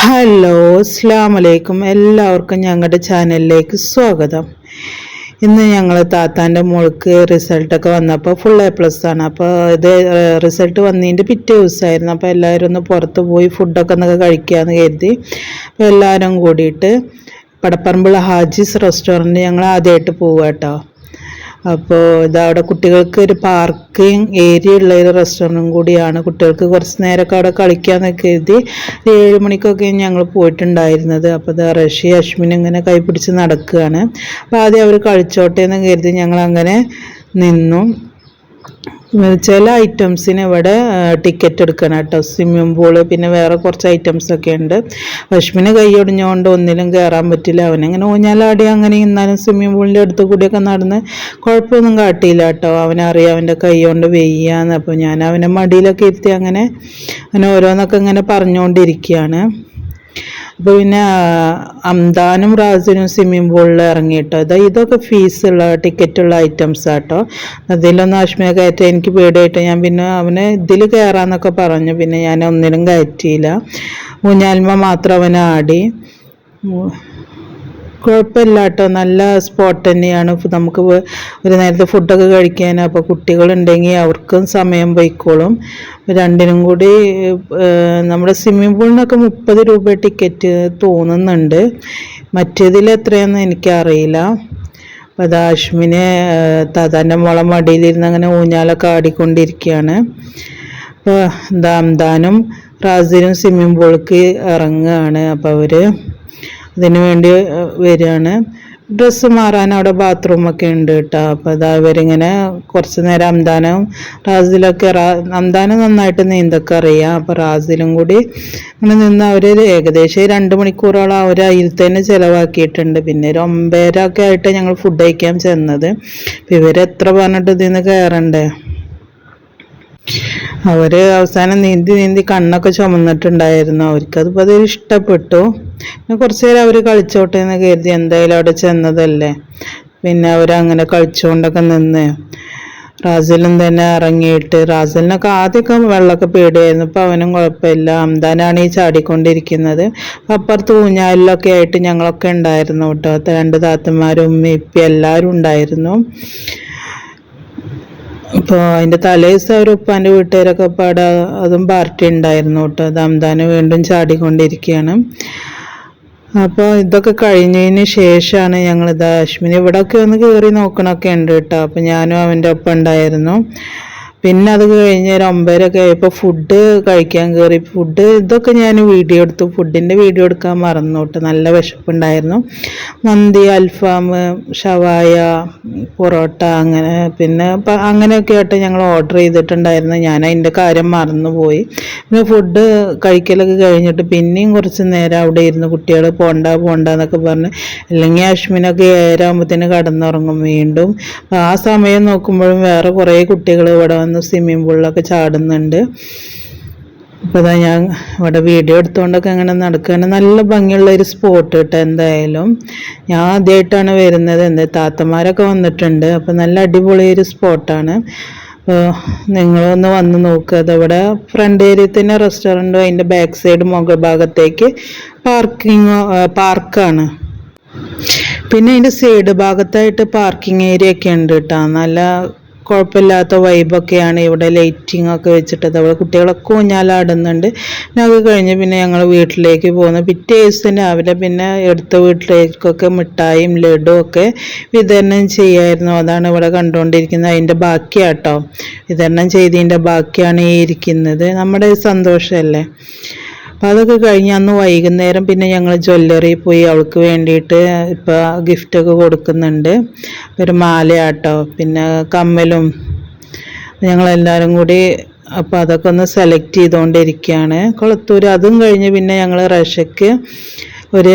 Hello അസ്ലാം വലൈക്കും എല്ലാവർക്കും ഞങ്ങളുടെ ചാനലിലേക്ക് സ്വാഗതം. ഇന്ന് ഞങ്ങൾ താത്താന്റെ മോൾക്ക് റിസൾട്ടൊക്കെ വന്നപ്പോൾ ഫുൾ എ പ്ലസ് ആണ്. അപ്പോൾ ഇത് റിസൾട്ട് വന്നതിന്റെ പിറ്റേ ദിവസമായിരുന്നു അപ്പോൾ എല്ലാവരും ഒന്ന് പുറത്ത് പോയി ഫുഡൊക്കെ ഒന്നൊക്കെ കഴിക്കാമെന്ന് കരുതി. അപ്പോൾ എല്ലാവരും കൂടിയിട്ട് പടപ്പറമ്പുള്ള ഹാജീസ് റെസ്റ്റോറന്റ് ഞങ്ങൾ ആദ്യമായിട്ട് പോവുക കേട്ടോ. അപ്പോൾ ഇതവിടെ കുട്ടികൾക്ക് ഒരു പാർക്കിംഗ് ഏരിയ ഉള്ള ഒരു റെസ്റ്റോറന്റും കൂടിയാണ്. കുട്ടികൾക്ക് കുറച്ച് നേരമൊക്കെ അവിടെ കളിക്കാന്നൊക്കെ കരുതി ഏഴ് മണിക്കൊക്കെ ഞങ്ങൾ പോയിട്ടുണ്ടായിരുന്നത്. അപ്പോൾ ഇത് റഷി അശ്വിൻ ഇങ്ങനെ കൈപിടിച്ച് നടക്കുകയാണ്. അപ്പോൾ ആദ്യം അവർ കളിച്ചോട്ടെ എന്ന് കരുതി ഞങ്ങൾ അങ്ങനെ നിന്നു. ചില ഐറ്റംസിന് ഇവിടെ ടിക്കറ്റ് എടുക്കണം കേട്ടോ സ്വിമ്മിംഗ് പൂൾ പിന്നെ വേറെ കുറച്ച് ഐറ്റംസ് ഒക്കെ ഉണ്ട്. ലക്ഷ്മിന് കൈ ഒടിഞ്ഞുകൊണ്ട് ഒന്നിലും കയറാൻ പറ്റില്ല. അവനങ്ങനെ ഊഞ്ഞാലാടി അങ്ങനെ ഇന്നാലും സ്വിമ്മിംഗ് പൂളിന്റെ അടുത്ത് കൂടിയൊക്കെ നടന്ന് കുഴപ്പമൊന്നും കാട്ടിയില്ല കേട്ടോ. അവനറിയാം അവന്റെ കൈ കൊണ്ട് വെയ്യാന്ന്. അപ്പോൾ ഞാൻ അവനെ മടിയിലൊക്കെ ഇരുത്തി അങ്ങനെ അങ്ങനെ ഓരോന്നൊക്കെ ഇങ്ങനെ പറഞ്ഞുകൊണ്ടിരിക്കുകയാണ് അപ്പോൾ പിന്നെ അംദാനും റാസിനും സ്വിമ്മിംഗ് പൂളിൽ ഇറങ്ങിയിട്ടോ? ഇതാ ഇതൊക്കെ ഫീസുള്ള ടിക്കറ്റുള്ള ഐറ്റംസ് ആട്ടോ. അതിലൊന്നും ആശ്മയെ കയറ്റാൻ എനിക്ക് പേടിയായിട്ട്. ഞാൻ പിന്നെ അവനെ ഇതിൽ കയറാന്നൊക്കെ പറഞ്ഞു. പിന്നെ ഞാൻ ഒന്നിനും കയറ്റിയില്ല. ഊഞ്ഞാൽമ മാത്രം അവനെ ആടി കുഴപ്പമില്ല കേട്ടോ നല്ല സ്പോട്ട് തന്നെയാണ്. നമുക്ക് ഒരു നേരത്തെ ഫുഡൊക്കെ കഴിക്കാൻ അപ്പോൾ കുട്ടികളുണ്ടെങ്കിൽ അവർക്കും സമയം പോയിക്കോളും. രണ്ടിനും കൂടി നമ്മുടെ സ്വിമ്മിംഗ് പൂളിനൊക്കെ മുപ്പത് രൂപ ടിക്കറ്റ് തോന്നുന്നുണ്ട്. മറ്റേതിൽ എത്രയാണെന്ന് എനിക്കറിയില്ല. അത് ആഷ്മിനെ താതാന്റെ മുള മടിയിലിരുന്ന് അങ്ങനെ ഊഞ്ഞാലൊക്കെ ആടിക്കൊണ്ടിരിക്കുകയാണ്. അപ്പോൾ അംദാനും റാസിനും സ്വിമ്മിംഗ് പൂളിലേക്ക് ഇറങ്ങുകയാണ്. അപ്പോൾ അവർ ഇതിന് വേണ്ടി വരികയാണ്. ഡ്രസ്സ് മാറാൻ അവിടെ ബാത്റൂമൊക്കെ ഉണ്ട് കേട്ടോ അപ്പോൾ ഇതാ ഇവരിങ്ങനെ കുറച്ച് നേരം അംദാനും റാസിലൊക്കെ അംദാനം നന്നായിട്ട് നീന്തൊക്കെ അറിയാം. അപ്പോൾ റാസിലും കൂടി അങ്ങനെ നിന്ന് അവർ ഏകദേശം രണ്ട് മണിക്കൂറോളം അവർ അതിൽ തന്നെ ചിലവാക്കിയിട്ടുണ്ട്. പിന്നെ ഒരു ഒമ്പതരൊക്കെ ആയിട്ട് ഞങ്ങൾ ഫുഡ് കഴിക്കാൻ ചെന്നത്. ഇവരെത്ര പറഞ്ഞിട്ട് ഇതിൽ നിന്ന് കയറണ്ടേ അവർ അവസാനം നീന്തി നീന്തി കണ്ണൊക്കെ ചുമന്നിട്ടുണ്ടായിരുന്നു. അവർക്കത് അത് ഇഷ്ടപ്പെട്ടു. കുറച്ചു നേരം അവർ കളിച്ചോട്ടെ എന്ന് കരുതി എന്തായാലും അവിടെ ചെന്നതല്ലേ. പിന്നെ അവരങ്ങനെ കളിച്ചുകൊണ്ടൊക്കെ നിന്ന്. റാസലും തന്നെ ഇറങ്ങിയിട്ട് റാസലിനൊക്കെ ആദ്യമൊക്കെ വെള്ളമൊക്കെ പേടിയായിരുന്നു. ഇപ്പം അവനും കുഴപ്പമില്ല. അംദാനാണ് ഈ ചാടിക്കൊണ്ടിരിക്കുന്നത്. അപ്പുറത്ത് ഊഞ്ഞാലിലൊക്കെ ആയിട്ട് ഞങ്ങളൊക്കെ ഉണ്ടായിരുന്നു കേട്ടോ. രണ്ട് താത്തന്മാരും ഉമ്മ ഇപ്പം എല്ലാവരും ഉണ്ടായിരുന്നു. അപ്പോൾ അതിന്റെ തലേദിവസം അവർ ഉപ്പാന്റെ വീട്ടുകാരൊക്കെ പാടെ അതും പാർട്ടി ഉണ്ടായിരുന്നു കേട്ടോ. ദംദാന് വീണ്ടും ചാടിക്കൊണ്ടിരിക്കുകയാണ്. അപ്പോൾ ഇതൊക്കെ കഴിഞ്ഞതിന് ശേഷമാണ് ഞങ്ങൾ ഇത് അശ്വിനി ഇവിടെയൊക്കെ ഒന്ന് കയറി നോക്കണമൊക്കെ ഉണ്ട് കേട്ടോ. അപ്പോൾ ഞാനും അവന്റെ ഒപ്പം ഉണ്ടായിരുന്നു. പിന്നെ അത് കഴിഞ്ഞ് ഒരു ഒമ്പതരൊക്കെ ആയപ്പോൾ ഫുഡ് കഴിക്കാൻ കയറി ഫുഡ് ഇതൊക്കെ ഞാൻ വീഡിയോ എടുത്തു. ഫുഡിന്റെ വീഡിയോ എടുക്കാൻ മറന്നോട്ട്. നല്ല വിശപ്പുണ്ടായിരുന്നു. മന്തി അൽഫാം ഷവായ പൊറോട്ട അങ്ങനെ പിന്നെ അങ്ങനെയൊക്കെ ആയിട്ട് ഞങ്ങൾ ഓർഡർ ചെയ്തിട്ടുണ്ടായിരുന്നു. ഞാൻ അതിന്റെ കാര്യം മറന്നുപോയി. പിന്നെ ഫുഡ് കഴിക്കലൊക്കെ കഴിഞ്ഞിട്ട് പിന്നെയും കുറച്ച് നേരം അവിടെ ഇരുന്ന് കുട്ടികൾ പോണ്ട പോണ്ട എന്നൊക്കെ പറഞ്ഞ് അല്ലെങ്കിൽ അശ്മിനൊക്കെ ഏഴാകുമ്പോഴത്തേന് കടന്നുറങ്ങും വീണ്ടും. ആ സമയം നോക്കുമ്പോഴും വേറെ കുറേ കുട്ടികൾ ഇവിടെ വന്ന് സ്വിമ്മിംഗ് പൂളിലൊക്കെ ചാടുന്നുണ്ട്. അപ്പോൾ അതാ ഞാൻ ഇവിടെ വീഡിയോ എടുത്തുകൊണ്ടൊക്കെ അങ്ങനെ നടക്കുകയാണ് നല്ല ഭംഗിയുള്ള ഒരു സ്പോട്ട് കേട്ടോ എന്തായാലും. ഞാൻ ആദ്യമായിട്ടാണ് വരുന്നത്. എന്ത് താത്തമാരൊക്കെ വന്നിട്ടുണ്ട്. അപ്പോൾ നല്ല അടിപൊളി ഒരു സ്പോട്ടാണ് നിങ്ങളൊന്ന് വന്ന് നോക്കുക അതവിടെ ഫ്രണ്ട് ഏരിയ തന്നെ റെസ്റ്റോറന്റും അതിന്റെ ബാക്ക് സൈഡ് മുകൾ ഭാഗത്തേക്ക് പാർക്കിംഗ് പാർക്കാണ് പിന്നെ അതിന്റെ സൈഡ് ഭാഗത്തായിട്ട് പാർക്കിംഗ് ഏരിയ ഒക്കെ ഉണ്ട് കേട്ടോ നല്ല കുഴപ്പമില്ലാത്ത വൈബൊക്കെയാണ് ഇവിടെ ലൈറ്റിംഗ് ഒക്കെ വെച്ചിട്ട് അവിടെ കുട്ടികളൊക്കെ ഊഞ്ഞാലാടുന്നുണ്ട്. അത് കഴിഞ്ഞ് പിന്നെ ഞങ്ങൾ വീട്ടിലേക്ക് പോകുന്നു. പിറ്റേ ദിവസം രാവിലെ പിന്നെ എടുത്ത വീട്ടിലേക്കൊക്കെ മിഠായും ലഡുവും ഒക്കെ വിതരണം ചെയ്യായിരുന്നു. അതാണ് ഇവിടെ കണ്ടുകൊണ്ടിരിക്കുന്നത്. അതിന്റെ ബാക്കിയാട്ടോ. വിതരണം ചെയ്തതിന്റെ ബാക്കിയാണ് ഈ ഇരിക്കുന്നത്. നമ്മുടെ സന്തോഷമല്ലേ? അപ്പോൾ അതൊക്കെ കഴിഞ്ഞ് അന്ന് വൈകുന്നേരം പിന്നെ ഞങ്ങൾ ജ്വല്ലറി പോയി അവൾക്ക് വേണ്ടിയിട്ട് ഇപ്പോൾ ഗിഫ്റ്റൊക്കെ കൊടുക്കുന്നുണ്ട്. ഒരു മാലയാട്ടോ. പിന്നെ കമ്മലും ഞങ്ങളെല്ലാവരും കൂടി അപ്പോൾ അതൊക്കെ ഒന്ന് സെലക്ട് ചെയ്തുകൊണ്ടിരിക്കുകയാണ് കൊളത്തൂർ അതും കഴിഞ്ഞ് പിന്നെ ഞങ്ങൾ റഷയ്ക്ക് ഒരു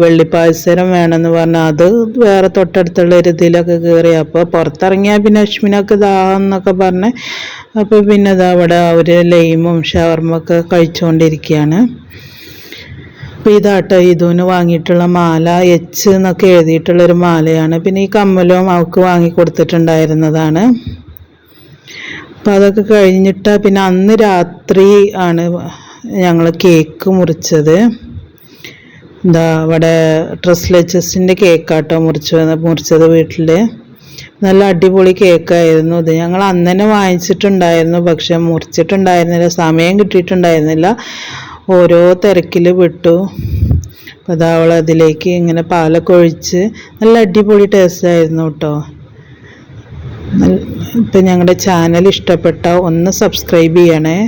വെള്ളിപ്പായസരം വേണമെന്ന് പറഞ്ഞാൽ അത് വേറെ തൊട്ടടുത്തുള്ള ഒരു ഇതിലൊക്കെ കയറി അപ്പോൾ പുറത്തിറങ്ങിയാൽ പിന്നെ അശ്വിനൊക്കെ ഇതാന്നൊക്കെ പറഞ്ഞ് അപ്പോൾ പിന്നെ ഇതാ അവിടെ അവർ ലൈമും ഷവർമൊക്കെ കഴിച്ചുകൊണ്ടിരിക്കുകയാണ് അപ്പോൾ ഇതാട്ടോ ഇതുവിന് വാങ്ങിയിട്ടുള്ള മാല എച്ച് എന്നൊക്കെ എഴുതിയിട്ടുള്ളൊരു മാലയാണ്. പിന്നെ ഈ കമ്മലും അവൾക്ക് വാങ്ങി കൊടുത്തിട്ടുണ്ടായിരുന്നതാണ്. അപ്പോൾ അതൊക്കെ കഴിഞ്ഞിട്ട് പിന്നെ അന്ന് രാത്രി ആണ് ഞങ്ങൾ കേക്ക് മുറിച്ചത്. എന്താ അവിടെ ഡ്രസ് ലെച്ചസിന്റെ കേക്കാട്ടോ മുറിച്ച് മുറിച്ചത് വീട്ടിൽ നല്ല അടിപൊളി കേക്കായിരുന്നു ഇത്. ഞങ്ങൾ അന്ന് വാങ്ങിച്ചിട്ടുണ്ടായിരുന്നു പക്ഷെ മുറിച്ചിട്ടുണ്ടായിരുന്നില്ല സമയം കിട്ടിയിട്ടുണ്ടായിരുന്നില്ല. ഓരോ തിരക്കിൽ വിട്ടു അപ്പോൾ അതാ അതിലേക്ക് ഇങ്ങനെ പാലൊക്കെ ഒഴിച്ച് നല്ല അടിപൊളി ടേസ്റ്റ് ആയിരുന്നു കേട്ടോ ഇപ്പം ഞങ്ങളുടെ ചാനൽ ഇഷ്ടപ്പെട്ട ഒന്ന് സബ്സ്ക്രൈബ് ചെയ്യണേ.